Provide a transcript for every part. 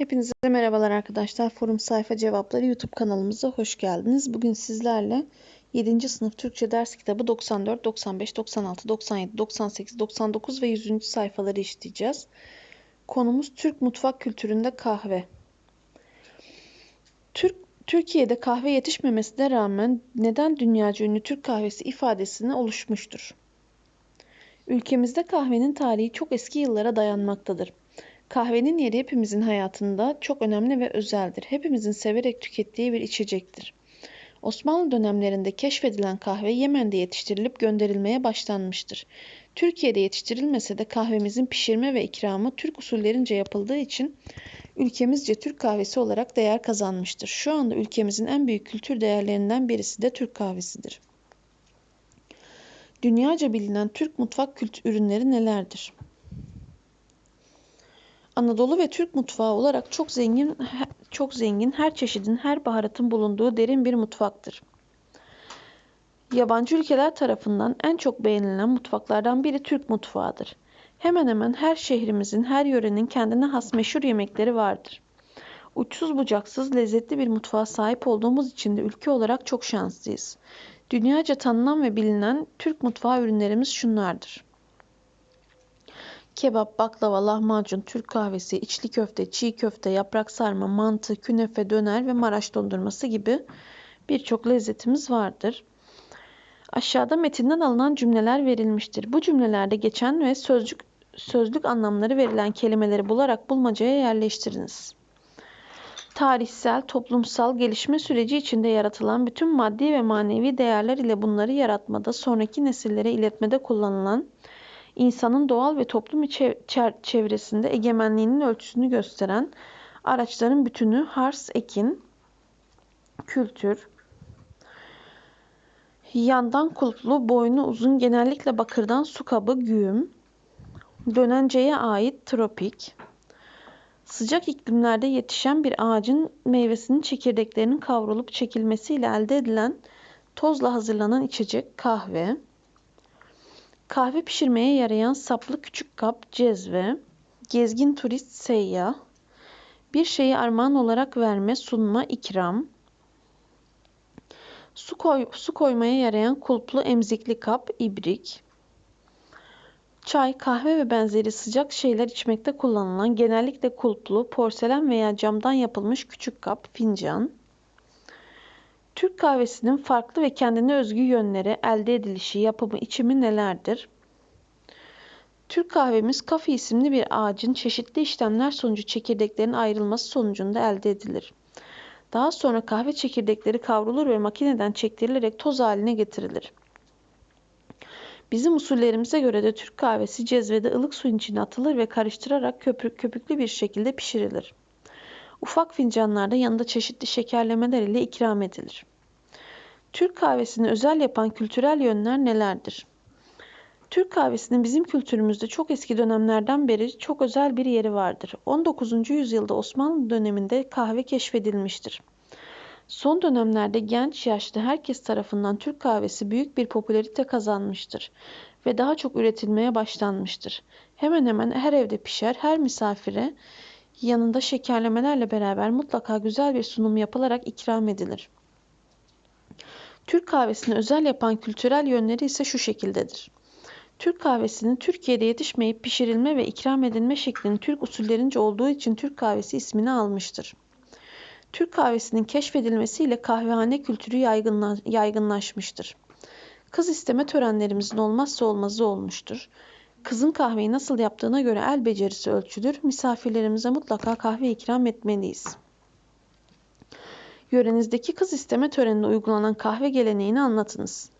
Hepinize merhabalar arkadaşlar. Forum Sayfa Cevapları YouTube kanalımıza hoş geldiniz. Bugün sizlerle 7. sınıf Türkçe ders kitabı 94, 95, 96, 97, 98, 99 ve 100. sayfaları işleyeceğiz. Konumuz Türk mutfak kültüründe kahve. Türk Türkiye'de kahve yetişmemesine rağmen neden dünyaca ünlü Türk kahvesi ifadesine oluşmuştur? Ülkemizde kahvenin tarihi çok eski yıllara dayanmaktadır. Kahvenin yeri hepimizin hayatında çok önemli ve özeldir. Hepimizin severek tükettiği bir içecektir. Osmanlı dönemlerinde keşfedilen kahve Yemen'de yetiştirilip gönderilmeye başlanmıştır. Türkiye'de yetiştirilmese de kahvemizin pişirme ve ikramı Türk usullerince yapıldığı için ülkemizce Türk kahvesi olarak değer kazanmıştır. Şu anda ülkemizin en büyük kültür değerlerinden birisi de Türk kahvesidir. Dünyaca bilinen Türk mutfak kültür ürünleri nelerdir? Anadolu ve Türk mutfağı olarak çok zengin çok zengin her çeşidin her baharatın bulunduğu derin bir mutfaktır. Yabancı ülkeler tarafından en çok beğenilen mutfaklardan biri Türk mutfağıdır. Hemen hemen her şehrimizin, her yörenin kendine has meşhur yemekleri vardır. Uçsuz bucaksız lezzetli bir mutfağa sahip olduğumuz için de ülke olarak çok şanslıyız. Dünyaca tanınan ve bilinen Türk mutfağı ürünlerimiz şunlardır. Kebap, baklava, lahmacun, Türk kahvesi, içli köfte, çiğ köfte, yaprak sarma, mantı, künefe, döner ve Maraş dondurması gibi birçok lezzetimiz vardır. Aşağıda metinden alınan cümleler verilmiştir. Bu cümlelerde geçen ve sözcük sözlük anlamları verilen kelimeleri bularak bulmacaya yerleştiriniz. Tarihsel, toplumsal gelişme süreci içinde yaratılan bütün maddi ve manevi değerler ile bunları yaratmada, sonraki nesillere iletmede kullanılan insanın doğal ve toplum çevresinde egemenliğinin ölçüsünü gösteren araçların bütünü hars, ekin, kültür, yandan kulplu, boynu uzun, genellikle bakırdan su kabı, güğüm, dönenceye ait tropik, sıcak iklimlerde yetişen bir ağacın meyvesinin çekirdeklerinin kavrulup çekilmesiyle elde edilen tozla hazırlanan içecek kahve, Kahve pişirmeye yarayan saplı küçük kap, cezve, gezgin turist, seyyah, bir şeyi armağan olarak verme, sunma, ikram, su, koy, su koymaya yarayan kulplu emzikli kap, ibrik, çay, kahve ve benzeri sıcak şeyler içmekte kullanılan genellikle kulplu, porselen veya camdan yapılmış küçük kap, fincan, Türk kahvesinin farklı ve kendine özgü yönleri, elde edilişi, yapımı, içimi nelerdir? Türk kahvemiz kafi isimli bir ağacın çeşitli işlemler sonucu çekirdeklerin ayrılması sonucunda elde edilir. Daha sonra kahve çekirdekleri kavrulur ve makineden çektirilerek toz haline getirilir. Bizim usullerimize göre de Türk kahvesi cezvede ılık suyun içine atılır ve karıştırarak köpük, köpüklü bir şekilde pişirilir. Ufak fincanlarda yanında çeşitli şekerlemeler ile ikram edilir. Türk kahvesini özel yapan kültürel yönler nelerdir? Türk kahvesinin bizim kültürümüzde çok eski dönemlerden beri çok özel bir yeri vardır. 19. yüzyılda Osmanlı döneminde kahve keşfedilmiştir. Son dönemlerde genç yaşlı herkes tarafından Türk kahvesi büyük bir popülarite kazanmıştır ve daha çok üretilmeye başlanmıştır. Hemen hemen her evde pişer, her misafire yanında şekerlemelerle beraber mutlaka güzel bir sunum yapılarak ikram edilir. Türk kahvesini özel yapan kültürel yönleri ise şu şekildedir. Türk kahvesinin Türkiye'de yetişmeyip pişirilme ve ikram edilme şeklinin Türk usullerince olduğu için Türk kahvesi ismini almıştır. Türk kahvesinin keşfedilmesiyle kahvehane kültürü yaygınla, yaygınlaşmıştır. Kız isteme törenlerimizin olmazsa olmazı olmuştur. Kızın kahveyi nasıl yaptığına göre el becerisi ölçülür. Misafirlerimize mutlaka kahve ikram etmeliyiz. Yörenizdeki kız isteme töreninde uygulanan kahve geleneğini anlatınız.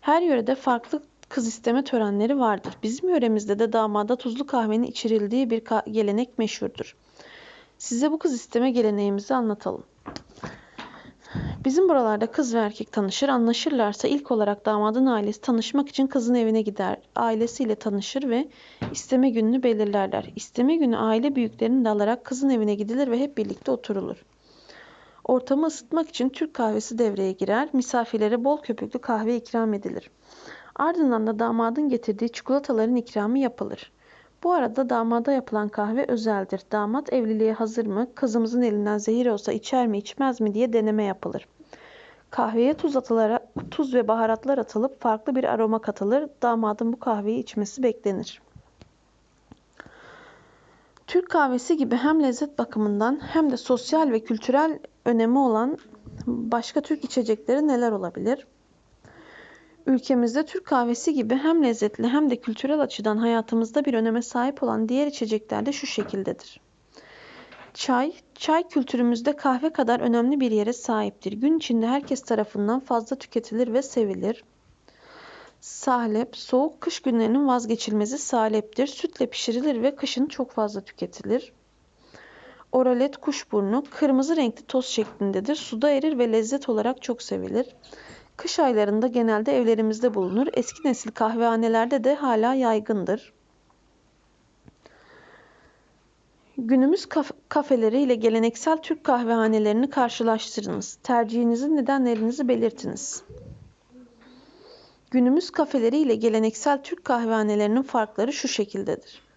Her yörede farklı kız isteme törenleri vardır. Bizim yöremizde de damada tuzlu kahvenin içirildiği bir gelenek meşhurdur. Size bu kız isteme geleneğimizi anlatalım. Bizim buralarda kız ve erkek tanışır, anlaşırlarsa ilk olarak damadın ailesi tanışmak için kızın evine gider. Ailesiyle tanışır ve isteme gününü belirlerler. İsteme günü aile büyüklerini de alarak kızın evine gidilir ve hep birlikte oturulur. Ortamı ısıtmak için Türk kahvesi devreye girer, misafirlere bol köpüklü kahve ikram edilir. Ardından da damadın getirdiği çikolataların ikramı yapılır. Bu arada damada yapılan kahve özeldir. Damat evliliğe hazır mı? Kızımızın elinden zehir olsa içer mi içmez mi diye deneme yapılır. Kahveye tuz, atılara, tuz ve baharatlar atılıp farklı bir aroma katılır. Damadın bu kahveyi içmesi beklenir. Türk kahvesi gibi hem lezzet bakımından hem de sosyal ve kültürel önemi olan başka Türk içecekleri neler olabilir? Ülkemizde Türk kahvesi gibi hem lezzetli hem de kültürel açıdan hayatımızda bir öneme sahip olan diğer içecekler de şu şekildedir. Çay, çay kültürümüzde kahve kadar önemli bir yere sahiptir. Gün içinde herkes tarafından fazla tüketilir ve sevilir. Salep, soğuk kış günlerinin vazgeçilmezi saleptir. Sütle pişirilir ve kışın çok fazla tüketilir. Oralet kuşburnu, kırmızı renkli toz şeklindedir. Suda erir ve lezzet olarak çok sevilir. Kış aylarında genelde evlerimizde bulunur. Eski nesil kahvehanelerde de hala yaygındır. Günümüz kaf kafeleri ile geleneksel Türk kahvehanelerini karşılaştırınız. Tercihinizin nedenlerinizi belirtiniz. Günümüz kafeleri ile geleneksel Türk kahvehanelerinin farkları şu şekildedir.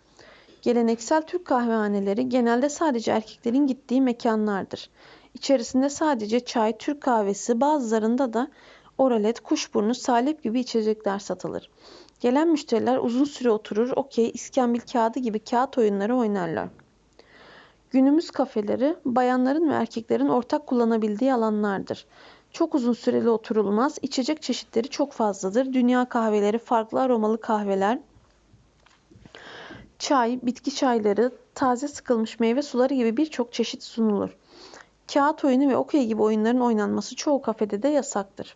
Geleneksel Türk kahvehaneleri genelde sadece erkeklerin gittiği mekanlardır. İçerisinde sadece çay, Türk kahvesi, bazılarında da oralet, kuşburnu, salep gibi içecekler satılır. Gelen müşteriler uzun süre oturur, okey, iskambil kağıdı gibi kağıt oyunları oynarlar. Günümüz kafeleri bayanların ve erkeklerin ortak kullanabildiği alanlardır. Çok uzun süreli oturulmaz, içecek çeşitleri çok fazladır. Dünya kahveleri, farklı aromalı kahveler, çay, bitki çayları, taze sıkılmış meyve suları gibi birçok çeşit sunulur. Kağıt oyunu ve okey gibi oyunların oynanması çoğu kafede de yasaktır.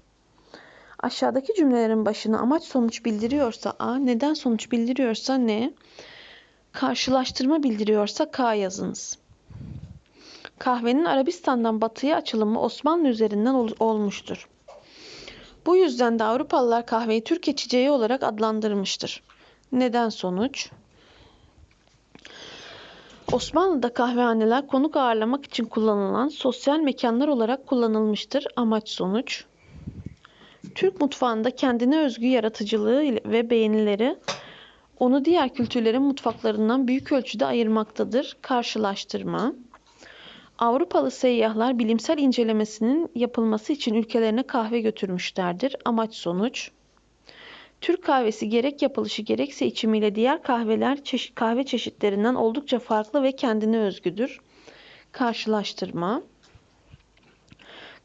Aşağıdaki cümlelerin başına amaç sonuç bildiriyorsa A, neden sonuç bildiriyorsa N, karşılaştırma bildiriyorsa K yazınız. Kahvenin Arabistan'dan batıya açılımı Osmanlı üzerinden ol olmuştur. Bu yüzden de Avrupalılar kahveyi Türk içeceği olarak adlandırmıştır. Neden sonuç? Osmanlı'da kahvehaneler konuk ağırlamak için kullanılan sosyal mekanlar olarak kullanılmıştır. Amaç sonuç. Türk mutfağında kendine özgü yaratıcılığı ve beğenileri onu diğer kültürlerin mutfaklarından büyük ölçüde ayırmaktadır. Karşılaştırma. Avrupalı seyyahlar bilimsel incelemesinin yapılması için ülkelerine kahve götürmüşlerdir. Amaç sonuç. Türk kahvesi gerek yapılışı gerekse içimiyle diğer kahveler çeşit, kahve çeşitlerinden oldukça farklı ve kendine özgüdür. Karşılaştırma.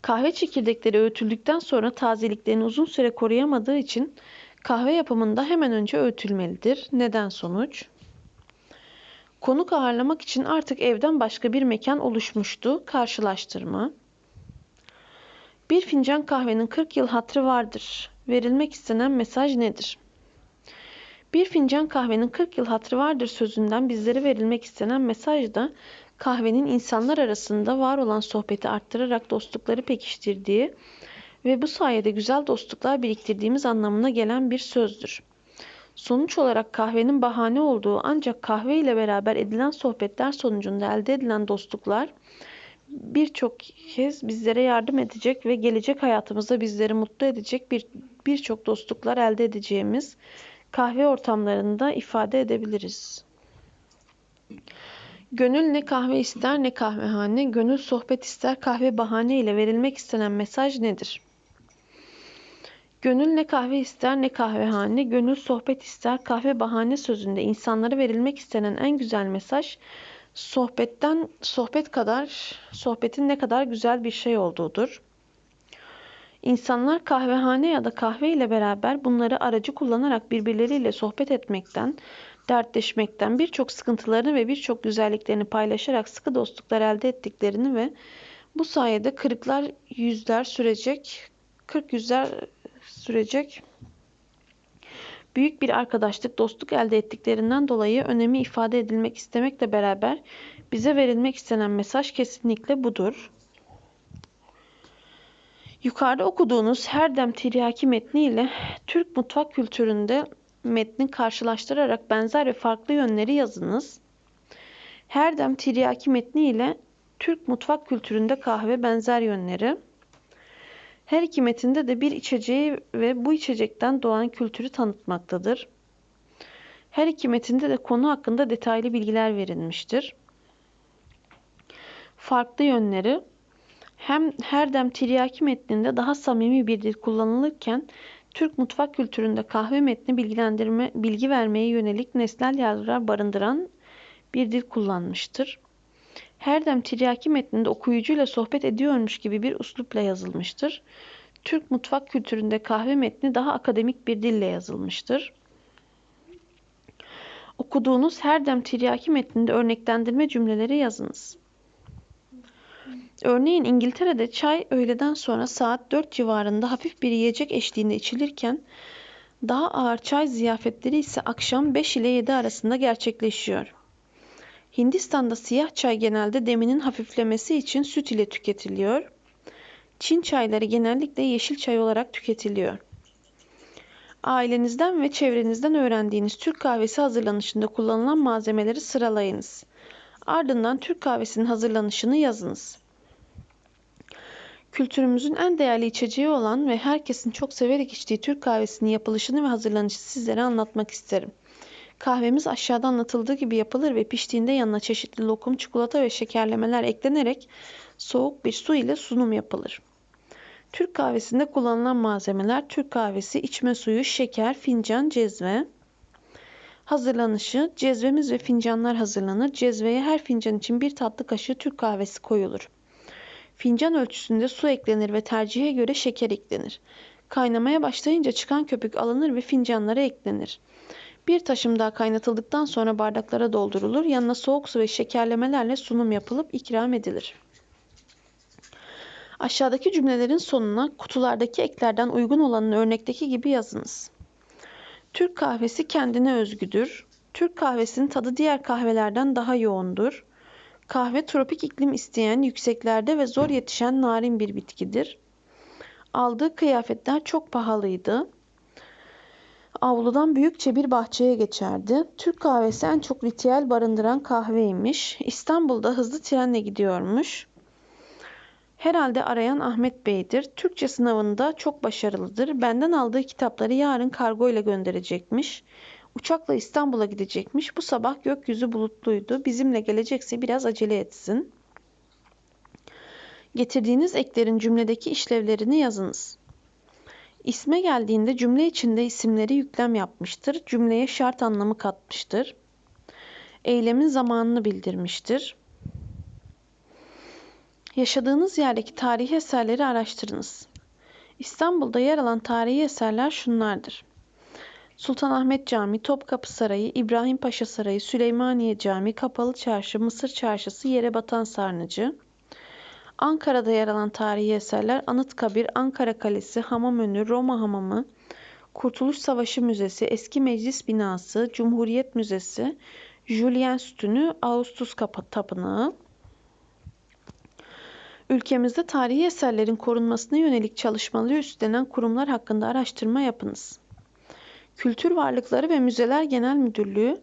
Kahve çekirdekleri öğütüldükten sonra tazeliklerini uzun süre koruyamadığı için kahve yapımında hemen önce öğütülmelidir. Neden sonuç? Konuk ağırlamak için artık evden başka bir mekan oluşmuştu. Karşılaştırma. Bir fincan kahvenin 40 yıl hatrı vardır. Verilmek istenen mesaj nedir? Bir fincan kahvenin 40 yıl hatrı vardır sözünden bizlere verilmek istenen mesaj da kahvenin insanlar arasında var olan sohbeti arttırarak dostlukları pekiştirdiği ve bu sayede güzel dostluklar biriktirdiğimiz anlamına gelen bir sözdür. Sonuç olarak kahvenin bahane olduğu ancak kahve ile beraber edilen sohbetler sonucunda elde edilen dostluklar birçok kez bizlere yardım edecek ve gelecek hayatımızda bizleri mutlu edecek bir birçok dostluklar elde edeceğimiz kahve ortamlarında ifade edebiliriz. Gönül ne kahve ister ne kahvehane, gönül sohbet ister kahve bahane ile verilmek istenen mesaj nedir? Gönül ne kahve ister ne kahvehane, gönül sohbet ister kahve bahane sözünde insanlara verilmek istenen en güzel mesaj sohbetten sohbet kadar sohbetin ne kadar güzel bir şey olduğudur. İnsanlar kahvehane ya da kahve ile beraber bunları aracı kullanarak birbirleriyle sohbet etmekten, dertleşmekten, birçok sıkıntılarını ve birçok güzelliklerini paylaşarak sıkı dostluklar elde ettiklerini ve bu sayede kırıklar yüzler sürecek, kırk yüzler sürecek büyük bir arkadaşlık, dostluk elde ettiklerinden dolayı önemi ifade edilmek istemekle beraber bize verilmek istenen mesaj kesinlikle budur. Yukarıda okuduğunuz her dem tiryaki metni ile Türk mutfak kültüründe metni karşılaştırarak benzer ve farklı yönleri yazınız. Her dem tiryaki metni ile Türk mutfak kültüründe kahve benzer yönleri. Her iki metinde de bir içeceği ve bu içecekten doğan kültürü tanıtmaktadır. Her iki metinde de konu hakkında detaylı bilgiler verilmiştir. Farklı yönleri hem her dem tiryaki metninde daha samimi bir dil kullanılırken Türk mutfak kültüründe kahve metni bilgilendirme, bilgi vermeye yönelik nesnel yazılar barındıran bir dil kullanmıştır. Her dem tiryaki metninde okuyucuyla sohbet ediyormuş gibi bir uslupla yazılmıştır. Türk mutfak kültüründe kahve metni daha akademik bir dille yazılmıştır. Okuduğunuz her dem tiryaki metninde örneklendirme cümleleri yazınız. Örneğin İngiltere'de çay öğleden sonra saat 4 civarında hafif bir yiyecek eşliğinde içilirken daha ağır çay ziyafetleri ise akşam 5 ile 7 arasında gerçekleşiyor. Hindistan'da siyah çay genelde deminin hafiflemesi için süt ile tüketiliyor. Çin çayları genellikle yeşil çay olarak tüketiliyor. Ailenizden ve çevrenizden öğrendiğiniz Türk kahvesi hazırlanışında kullanılan malzemeleri sıralayınız. Ardından Türk kahvesinin hazırlanışını yazınız. Kültürümüzün en değerli içeceği olan ve herkesin çok severek içtiği Türk kahvesinin yapılışını ve hazırlanışını sizlere anlatmak isterim. Kahvemiz aşağıda anlatıldığı gibi yapılır ve piştiğinde yanına çeşitli lokum, çikolata ve şekerlemeler eklenerek soğuk bir su ile sunum yapılır. Türk kahvesinde kullanılan malzemeler Türk kahvesi, içme suyu, şeker, fincan, cezve. Hazırlanışı cezvemiz ve fincanlar hazırlanır. Cezveye her fincan için bir tatlı kaşığı Türk kahvesi koyulur. Fincan ölçüsünde su eklenir ve tercihe göre şeker eklenir. Kaynamaya başlayınca çıkan köpük alınır ve fincanlara eklenir. Bir taşım daha kaynatıldıktan sonra bardaklara doldurulur. Yanına soğuk su ve şekerlemelerle sunum yapılıp ikram edilir. Aşağıdaki cümlelerin sonuna kutulardaki eklerden uygun olanını örnekteki gibi yazınız. Türk kahvesi kendine özgüdür. Türk kahvesinin tadı diğer kahvelerden daha yoğundur. Kahve tropik iklim isteyen, yükseklerde ve zor yetişen narin bir bitkidir. Aldığı kıyafetler çok pahalıydı. Avludan büyükçe bir bahçeye geçerdi. Türk kahvesi en çok ritüel barındıran kahveymiş. İstanbul'da hızlı trenle gidiyormuş. Herhalde arayan Ahmet Bey'dir. Türkçe sınavında çok başarılıdır. Benden aldığı kitapları yarın kargo ile gönderecekmiş. Uçakla İstanbul'a gidecekmiş. Bu sabah gökyüzü bulutluydu. Bizimle gelecekse biraz acele etsin. Getirdiğiniz eklerin cümledeki işlevlerini yazınız. İsme geldiğinde cümle içinde isimleri yüklem yapmıştır. Cümleye şart anlamı katmıştır. Eylemin zamanını bildirmiştir. Yaşadığınız yerdeki tarihi eserleri araştırınız. İstanbul'da yer alan tarihi eserler şunlardır. Sultanahmet Camii, Topkapı Sarayı, İbrahim Paşa Sarayı, Süleymaniye Camii, Kapalı Çarşı, Mısır Çarşısı, Yerebatan Sarnıcı. Ankara'da yer alan tarihi eserler Anıtkabir, Ankara Kalesi, Hamamönü, Roma Hamamı, Kurtuluş Savaşı Müzesi, Eski Meclis Binası, Cumhuriyet Müzesi, Julien Sütünü, Ağustos Tapınağı. Ülkemizde tarihi eserlerin korunmasına yönelik çalışmaları üstlenen kurumlar hakkında araştırma yapınız. Kültür Varlıkları ve Müzeler Genel Müdürlüğü,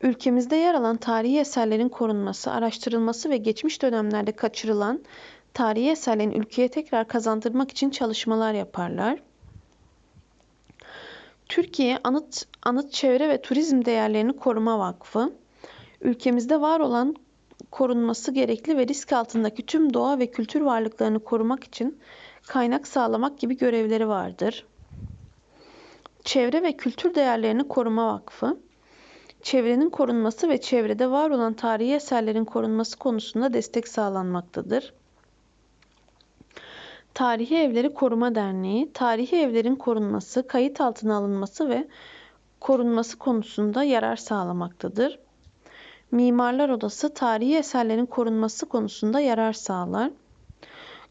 ülkemizde yer alan tarihi eserlerin korunması, araştırılması ve geçmiş dönemlerde kaçırılan tarihi eserlerin ülkeye tekrar kazandırmak için çalışmalar yaparlar. Türkiye Anıt, Anıt Çevre ve Turizm Değerlerini Koruma Vakfı, ülkemizde var olan korunması gerekli ve risk altındaki tüm doğa ve kültür varlıklarını korumak için kaynak sağlamak gibi görevleri vardır. Çevre ve Kültür Değerlerini Koruma Vakfı, çevrenin korunması ve çevrede var olan tarihi eserlerin korunması konusunda destek sağlanmaktadır. Tarihi Evleri Koruma Derneği, tarihi evlerin korunması, kayıt altına alınması ve korunması konusunda yarar sağlamaktadır. Mimarlar Odası, tarihi eserlerin korunması konusunda yarar sağlar.